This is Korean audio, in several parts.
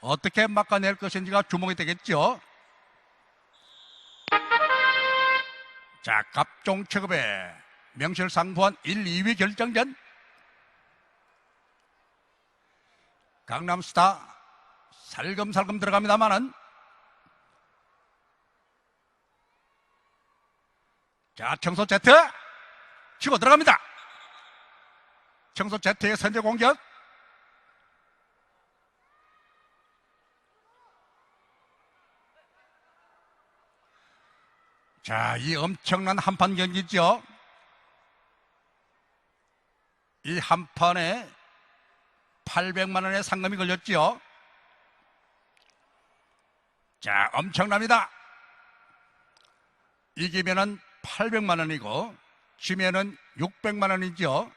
어떻게 막아낼 것인지가 주목이 되겠죠. 자, 갑종 체급의 명실상부한 1, 2위 결정전. 강남스타 살금살금 들어갑니다만은 자, 청소 제트 치고 들어갑니다. 청소 제트의 선제 공격. 자, 이 엄청난 한판 경기죠. 이 한 판에 800만 원의 상금이 걸렸지요. 자, 엄청납니다. 이기면은 800만 원이고 지면은 600만 원이죠.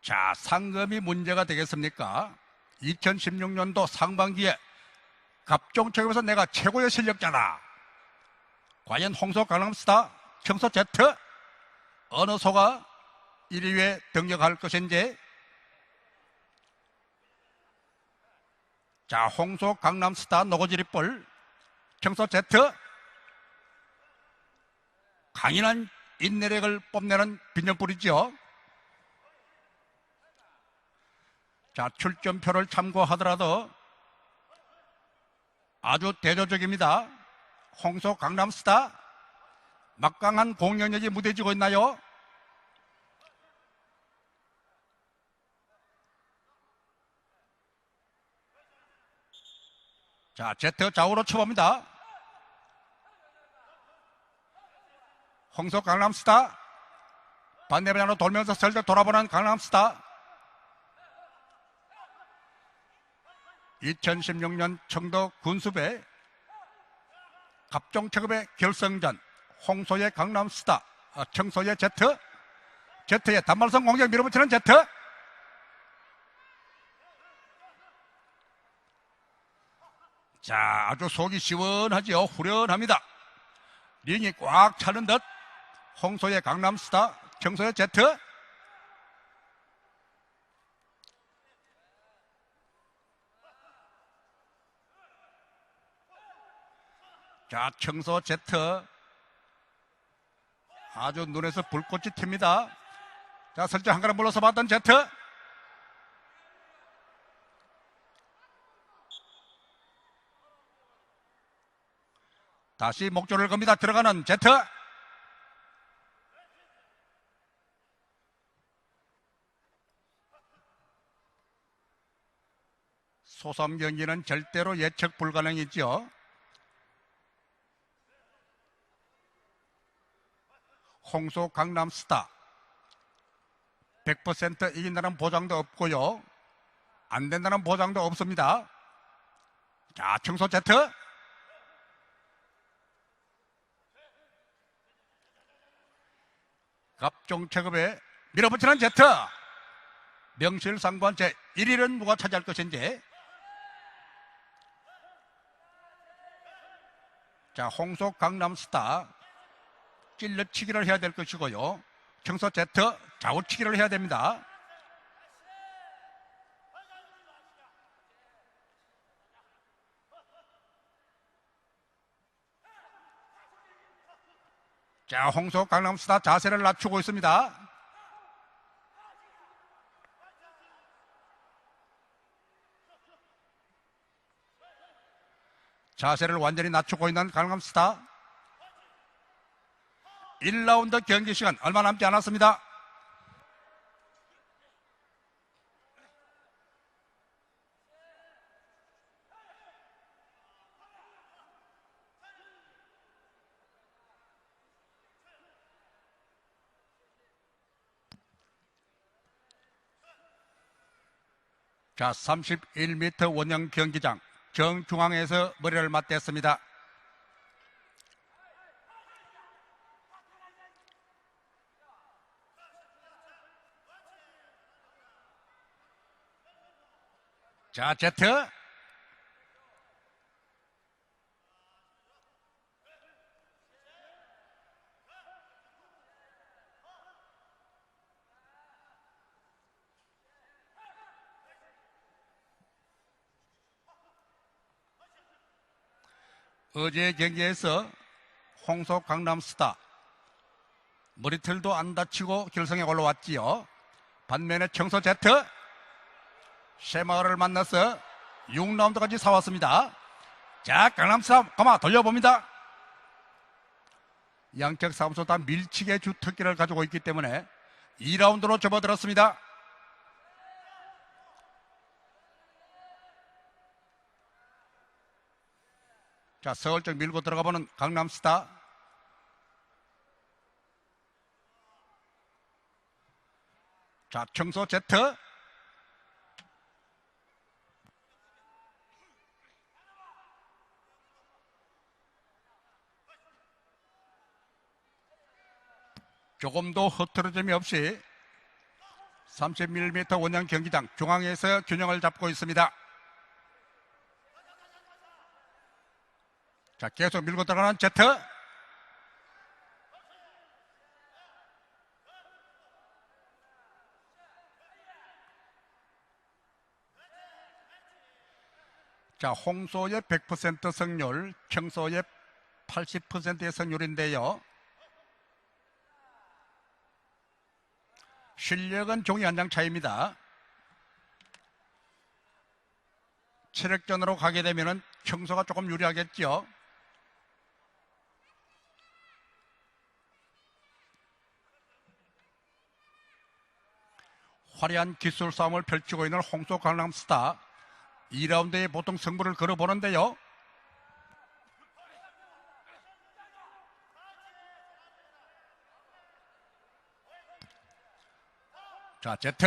자, 상금이 문제가 되겠습니까? 2016년도 상반기에 갑종척에서 내가 최고의 실력자다. 과연 홍소 강남스타 청소 제트 어느 소가 1위에 등력할 것인지. 자 홍소 강남스타 노고지리볼 청소 제트 강인한 인내력을 뽐내는 빈정불이죠 자 출전표를 참고하더라도 아주 대조적입니다 홍소 강남스타 막강한 공연력이 무뎌지고 있나요? 자, 제트 좌우로 쳐봅니다. 홍소 강남스타 반대 방향으로 돌면서 슬쩍 돌아보는 강남스타 2016년 청도 군수배 갑종체급의 결승전 홍소의 강남스타 아, 청소의 제트 제트의 단말성 공격 밀어붙이는 제트. 자 아주 속이 시원하지요. 후련합니다. 링이 꽉 차는 듯 홍소의 강남스타 청소의 제트 자, 청소 제트. 아주 눈에서 불꽃이 튑니다. 자, 설정 한 가람 불러서 봤던 제트. 다시 목줄을 겁니다. 들어가는 제트. 소섬 경기는 절대로 예측 불가능이죠. 홍소 강남스타 100% 이긴다는 보장도 없고요. 안 된다는 보장도 없습니다. 자, 청소 제트. 갑종 체급에 밀어붙이는 제트. 명실상부한 제 1위는 누가 차지할 것인지. 자, 홍소 강남스타 찔러치기를 해야 될 것이고요. 청소 제트 좌우치기를 해야 됩니다. 자, 홍소 강남스타 자세를 낮추고 있습니다. 자세를 완전히 낮추고 있는 강남스타. 1라운드 경기 시간 얼마 남지 않았습니다. 자, 31m 원형 경기장 정중앙에서 머리를 맞댔습니다. 자, 제트. 어제 경기에서 홍석 강남스타 머리틀도 안 다치고 결승에 올라왔지요. 반면에 청소 제트 쉐마을을 만나서 6라운드까지 사왔습니다. 자, 강남스타 가마 돌려봅니다. 양측 사무소 다 밀치게 주특기를 가지고 있기 때문에 2라운드로 접어들었습니다. 자, 서울 쪽 밀고 들어가 보는 강남스타. 자, 청소 제트. 조금도 흐트러짐이 없이 30mm 원형 경기장 중앙에서 균형을 잡고 있습니다. 자, 계속 밀고 들어가는 제트. 자, 홍소의 100% 성률, 청소의 80%의 성률인데요. 실력은 종이 한 장 차이입니다. 체력전으로 가게 되면 청소가 조금 유리하겠죠. 화려한 기술 싸움을 펼치고 있는 홍소 강남스타 2라운드에 보통 승부를 걸어보는데요. 자, 제트.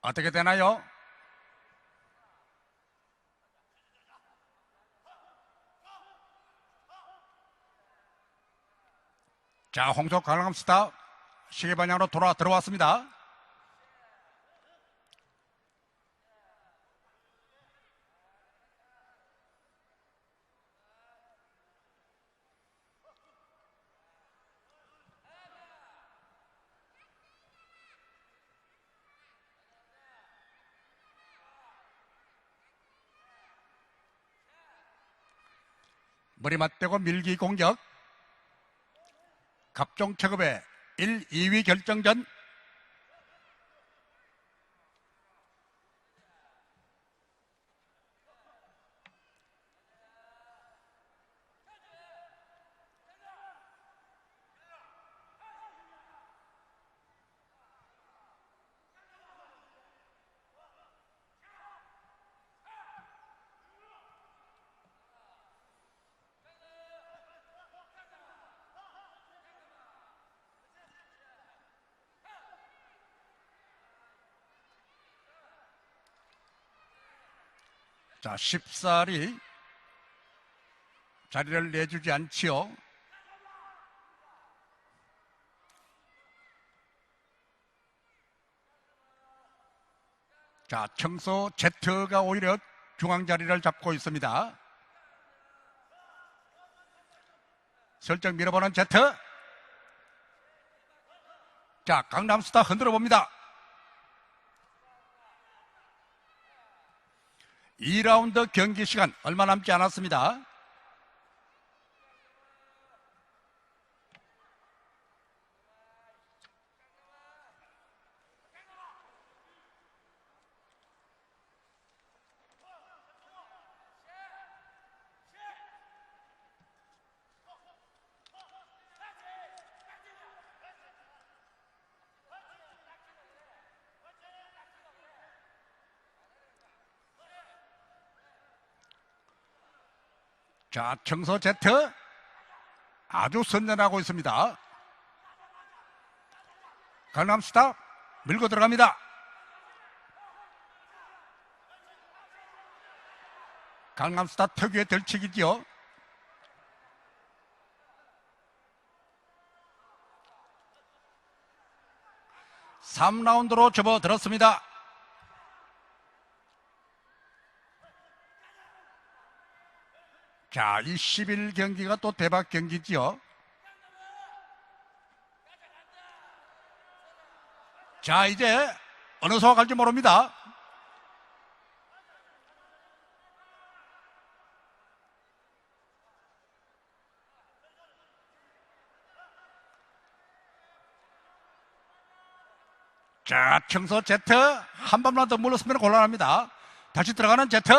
어떻게 되나요? 자, 홍석 강남스타 시계 방향으로 돌아 들어왔습니다. 머리 맞대고 밀기 공격. 갑종 체급의 1, 2위 결정전 자, 쉽사리 자리를 내주지 않지요. 자, 청소 제트가 오히려 중앙 자리를 잡고 있습니다. 설정 밀어보는 제트. 자, 강남스타 흔들어 봅니다. 2라운드 경기 시간 얼마 남지 않았습니다. 자, 청소 제트 아주 선전하고 있습니다. 강남스타 밀고 들어갑니다. 강남스타 특유의 들치기지요. 3라운드로 접어들었습니다. 자, 이 11경기가 또 대박 경기지요. 자, 이제 어느 소가 갈지 모릅니다. 자, 청소 제트 한 번만 더 물렀으면 곤란합니다. 다시 들어가는 제트.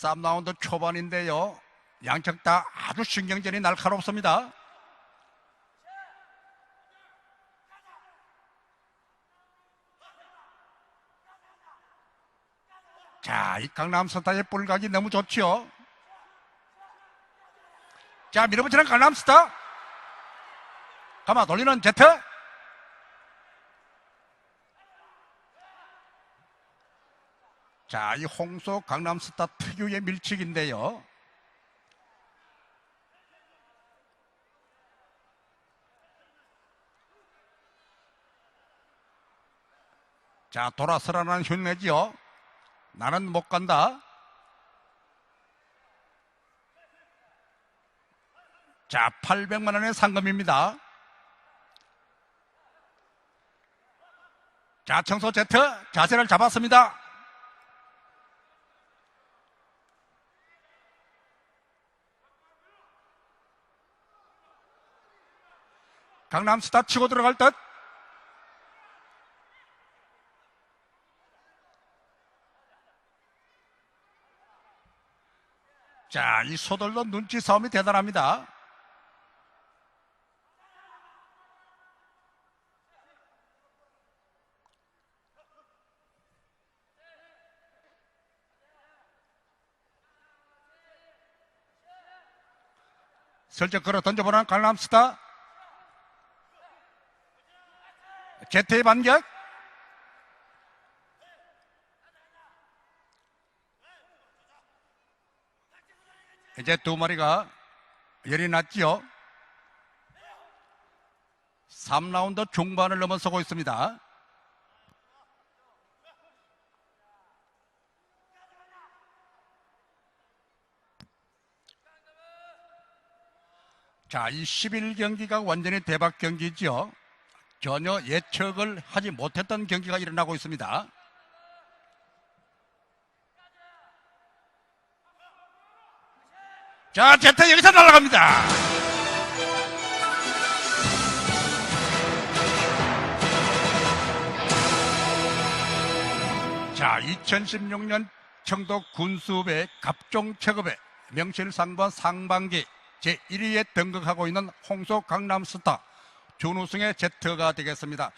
쌈라운드 초반인데요. 양측 다 아주 신경전이 날카롭습니다. 자, 이 강남 스타의 볼각이 너무 좋지요. 자, 밀어붙이는 강남 스타. 가마 돌리는 제트. 자, 이 홍소 강남 스타 특유의 밀치기인데요. 자, 돌아서라는 흉내지요. 나는 못 간다. 자, 800만 원의 상금입니다. 자, 청소 제트 자세를 잡았습니다. 강남 스타 치고 들어갈 듯. 자, 이 소들도 눈치 싸움이 대단합니다. 슬쩍 걸어 던져보는 강남 스타. 제트의 반격. 이제 두 마리가 열이 났지요. 3라운드 중반을 넘어서고 있습니다. 자, 이 11경기가 완전히 대박 경기지요. 전혀 예측을 하지 못했던 경기가 일어나고 있습니다. 자, 제트 여기서 날아갑니다. 자, 2016년 청도 군수배 갑종 체급의 명실상부한 상반기 제1위에 등극하고 있는 홍소 강남스타 준우승의 제트가 되겠습니다.